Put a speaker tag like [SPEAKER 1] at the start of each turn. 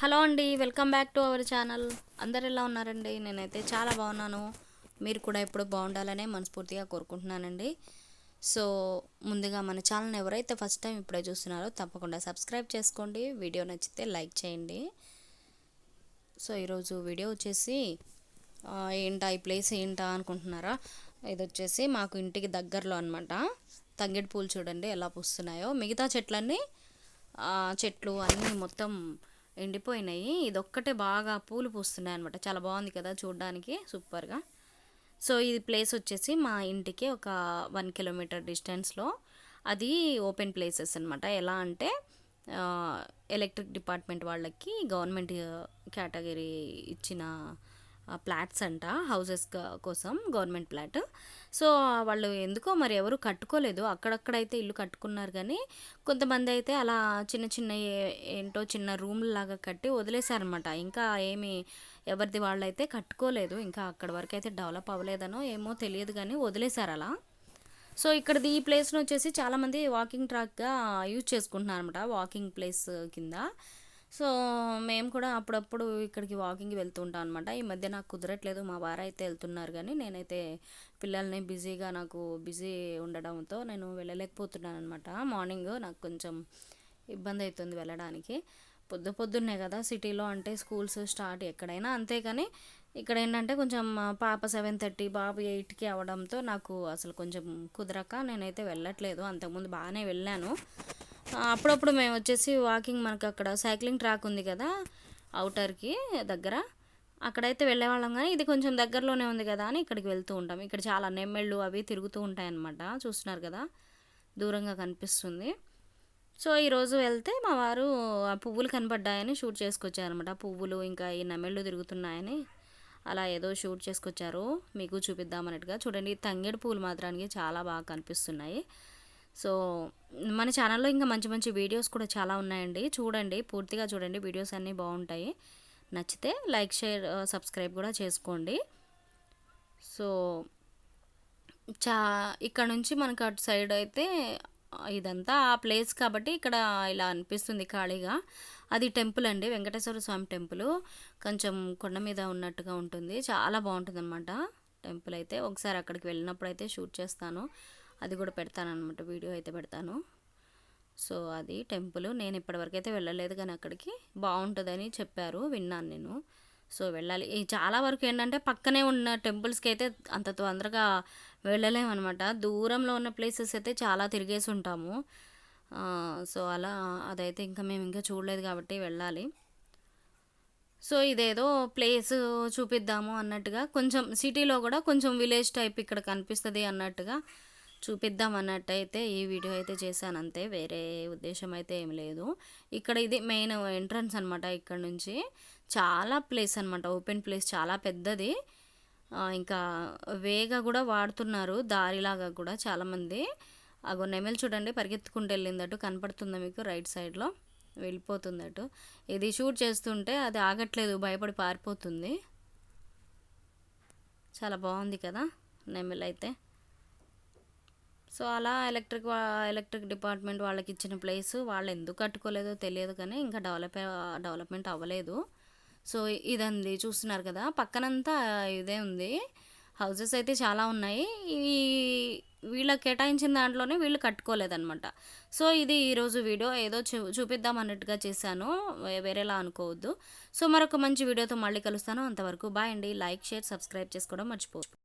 [SPEAKER 1] Hello అండి welcome back to our channel. అందరు ఎలా ఉన్నారండి? నేనైతే చాలా బాగున్నాను. మీరు కూడా ఎప్పుడు బాగుండాలనే మనస్ఫూర్తిగా కోరుకుంటున్నానండి. సో ముందుగా మన ఛానల్ ఎవరైతే ఫస్ట్ టైం ఇప్పుడే చూస్తున్నారో తప్పకుండా సబ్స్క్రైబ్ చేసుకోండి. వీడియో నచ్చితే లైక్ చేయండి. సో ఈరోజు వీడియో వచ్చేసి ఏంటా ఈ ప్లేస్ ఏంటా అనుకుంటున్నారా? ఇది వచ్చేసి మాకు ఇంటికి దగ్గరలో అనమాట తంగిడి పూలు చూడండి ఎలా పూస్తున్నాయో. మిగతా చెట్లన్నీ చెట్లు అన్నీ మొత్తం ఎండిపోయినాయి. ఇది ఒక్కటే బాగా పూలు పూస్తున్నాయి అనమాట చాలా బాగుంది కదా చూడడానికి. సూపర్గా. సో ఇది ప్లేస్ వచ్చేసి మా ఇంటికి ఒక వన్ కిలోమీటర్ డిస్టెన్స్లో. అది ఓపెన్ ప్లేసెస్ అనమాట ఎలా అంటే ఎలక్ట్రిక్ డిపార్ట్మెంట్ వాళ్ళకి గవర్నమెంట్ కేటగిరీ ఇచ్చిన ప్లాట్స్ అంట హౌసెస్ కోసం గవర్నమెంట్ ప్లాట్. సో వాళ్ళు ఎందుకో మరి ఎవరు కట్టుకోలేదు. అక్కడక్కడైతే ఇల్లు కట్టుకున్నారు కానీ కొంతమంది అయితే అలా చిన్న చిన్న ఏంటో చిన్న రూమ్ లాగా కట్టి వదిలేశారనమాట ఇంకా ఏమి ఎవరిది వాళ్ళైతే కట్టుకోలేదు. ఇంకా అక్కడ వరకు అయితే డెవలప్ అవ్వలేదనో ఏమో తెలియదు కానీ వదిలేశారు అలా. సో ఇక్కడది ఈ ప్లేస్ను వచ్చేసి చాలామంది వాకింగ్ ట్రాక్గా యూజ్ చేసుకుంటున్నారు అనమాట వాకింగ్ ప్లేస్ కింద. సో మేము కూడా అప్పుడప్పుడు ఇక్కడికి వాకింగ్ వెళ్తుంటాం అనమాట ఈ మధ్య నాకు కుదరట్లేదు మా వారు అయితే వెళ్తున్నారు కానీ నేనైతే పిల్లల్ని బిజీగా నాకు బిజీ ఉండడంతో నేను వెళ్ళలేకపోతున్నాను అనమాట మార్నింగ్ నాకు కొంచెం ఇబ్బంది అవుతుంది వెళ్ళడానికి. పొద్దు పొద్దున్నే కదా సిటీలో అంటే స్కూల్స్ స్టార్ట్ ఎక్కడైనా అంతే కానీ ఇక్కడ ఏంటంటే కొంచెం పాప సెవెన్ థర్టీ బాబు ఎయిట్కి అవడంతో నాకు అసలు కొంచెం కుదరక నేనైతే వెళ్ళట్లేదు. అంతకుముందు బాగానే వెళ్ళాను. అప్పుడప్పుడు మేము వచ్చేసి వాకింగ్ మనకు అక్కడ సైక్లింగ్ ట్రాక్ ఉంది కదా అవుటర్కి దగ్గర. అక్కడైతే వెళ్ళేవాళ్ళం కానీ ఇది కొంచెం దగ్గరలోనే ఉంది కదా అని ఇక్కడికి వెళ్తూ ఉంటాం. ఇక్కడ చాలా నెమ్మెళ్ళు అవి తిరుగుతూ ఉంటాయన్నమాట చూస్తున్నారు కదా దూరంగా కనిపిస్తుంది. సో ఈరోజు వెళ్తే మా వారు ఆ పువ్వులు కనపడ్డాయని షూట్ చేసుకొచ్చారనమాట పువ్వులు ఇంకా ఈ నెమెళ్ళు తిరుగుతున్నాయని అలా ఏదో షూట్ చేసుకొచ్చారు. మీకు చూపిద్దామన్నట్టుగా చూడండి తంగేడు పువ్వులు మాత్రానికి చాలా బాగా కనిపిస్తున్నాయి. సో మన ఛానల్లో ఇంకా మంచి మంచి వీడియోస్ కూడా చాలా ఉన్నాయండి. చూడండి పూర్తిగా చూడండి. వీడియోస్ అన్నీ బాగుంటాయి. నచ్చితే లైక్ షేర్ సబ్స్క్రైబ్ కూడా చేసుకోండి. సో చా ఇక్కడ నుంచి మనకు అటు సైడ్ అయితే ఇదంతా ఆ ప్లేస్ కాబట్టి ఇక్కడ ఇలా అనిపిస్తుంది ఖాళీగా. అది టెంపుల్ అండి. వెంకటేశ్వర స్వామి టెంపుల్. కొంచెం కొండ మీద ఉన్నట్టుగా ఉంటుంది. చాలా బాగుంటుంది అనమాట టెంపుల్ అయితే. ఒకసారి అక్కడికి వెళ్ళినప్పుడు అయితే షూట్ చేస్తాను. అది కూడా పెడతానమాట వీడియో అయితే పెడతాను. సో అది టెంపుల్. నేను ఇప్పటివరకు అయితే వెళ్ళలేదు కానీ అక్కడికి బాగుంటుందని చెప్పారు విన్నాను నేను. సో వెళ్ళాలి. ఈ చాలా వరకు ఏంటంటే పక్కనే ఉన్న టెంపుల్స్కి అయితే అంత తొందరగా వెళ్ళలేమన్నమాట. దూరంలో ఉన్న ప్లేసెస్ అయితే చాలా తిరిగేసి ఉంటాము. సో అలా అదైతే ఇంకా మేము ఇంకా చూడలేదు కాబట్టి వెళ్ళాలి. సో ఇదేదో ప్లేస్ చూపిద్దాము అన్నట్టుగా కొంచెం సిటీలో కూడా కొంచెం విలేజ్ టైప్ ఇక్కడ కనిపిస్తుంది అన్నట్టుగా చూపిద్దాం అన్నట్టు అయితే ఈ వీడియో అయితే చేశాను అంతే వేరే ఉద్దేశం అయితే ఏం లేదు. ఇక్కడ ఇది మెయిన్ ఎంట్రన్స్ అనమాట ఇక్కడ నుంచి. చాలా ప్లేస్ అనమాట ఓపెన్ ప్లేస్ చాలా పెద్దది. ఇంకా వేగా కూడా వాడుతున్నారు. దారిలాగా కూడా చాలామంది. అగో నెమలి చూడండి పరిగెత్తుకుంటూ వెళ్ళిందట్టు కనపడుతుందా మీకు? రైట్ సైడ్లో వెళ్ళిపోతుందట్టు ఇది షూట్ చేస్తుంటే అది ఆగట్లేదు భయపడి పారిపోతుంది. చాలా బాగుంది కదా నెమలి అయితే. సో అలా ఎలక్ట్రిక్ ఎలక్ట్రిక్ డిపార్ట్మెంట్ వాళ్ళకి ఇచ్చిన ప్లేస్ వాళ్ళు ఎందుకు కట్టుకోలేదో తెలియదు కానీ ఇంకా డెవలప్ డెవలప్మెంట్ అవ్వలేదు. సో ఇదండి చూస్తున్నారు కదా పక్కనంతా ఇదే ఉంది. హౌసెస్ అయితే చాలా ఉన్నాయి. ఈ వీళ్ళకి కేటాయించిన దాంట్లోనే వీళ్ళు కట్టుకోలేదన్నమాట. సో ఇది ఈరోజు వీడియో. ఏదో చూ చూపిద్దాం అన్నట్టుగా చేశాను. వేరేలా అనుకోవద్దు. సో మరొక మంచి వీడియోతో మళ్ళీ కలుస్తాను. అంతవరకు బాయ్ అండి. లైక్ షేర్ సబ్స్క్రైబ్ చేసుకోవడం మర్చిపోదు